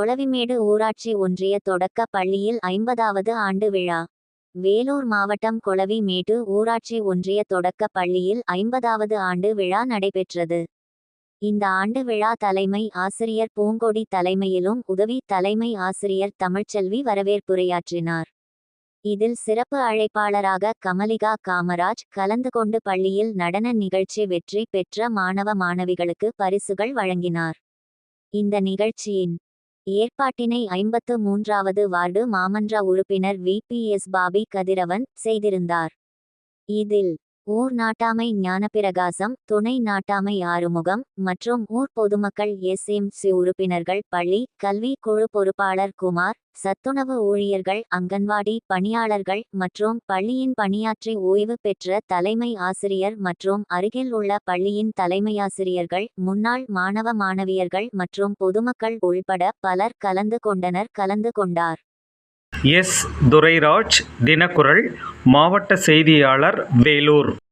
கொளவிமேடு ஊராட்சி ஒன்றிய தொடக்க பள்ளியில் ஐம்பதாவது ஆண்டு விழா. வேலூர் மாவட்டம் கொளவிமேடு ஊராட்சி ஒன்றிய தொடக்க பள்ளியில் ஐம்பதாவது ஆண்டு விழா நடைபெற்றது. இந்த ஆண்டு விழா தலைமை ஆசிரியர் பூங்கொடி தலைமையிலும் உதவி தலைமை ஆசிரியர் தமிழ்ச்செல்வி வரவேற்புரையாற்றினார். இதில் சிறப்பு அழைப்பாளராக கமலிகா காமராஜ் கலந்து கொண்டு பள்ளியில் நடன நிகழ்ச்சி வெற்றி பெற்ற மாணவ மாணவிகளுக்கு பரிசுகள் வழங்கினார். இந்த நிகழ்ச்சியின் ஏற்பாட்டினை ஐம்பத்து மூன்றாவது வார்டு மாமன்ற உறுப்பினர் V. P. S. Bobby Kathiravan செய்திருந்தார். இதில் ஊர் நாட்டாமை ஞானப்பிரகாசம் துணை நாட்டாமை ஆறுமுகம் மற்றும் ஊர் பொதுமக்கள் எஸ்எம்சி உறுப்பினர்கள் பள்ளி கல்வி குழு பொறுப்பாளர் குமார் சத்துணவு ஊழியர்கள் அங்கன்வாடி பணியாளர்கள் மற்றும் பள்ளியின் பணியாற்றி ஓய்வு பெற்ற தலைமை ஆசிரியர் மற்றும் அருகில் உள்ள பள்ளியின் தலைமையாசிரியர்கள் முன்னாள் மாணவ மாணவியர்கள் மற்றும் பொதுமக்கள் உள்பட பலர் கலந்து கொண்டனர் கலந்து கொண்டார். எஸ். துரைராஜ் தினக்குரல் மாவட்ட செய்தியாளர் வேலூர்.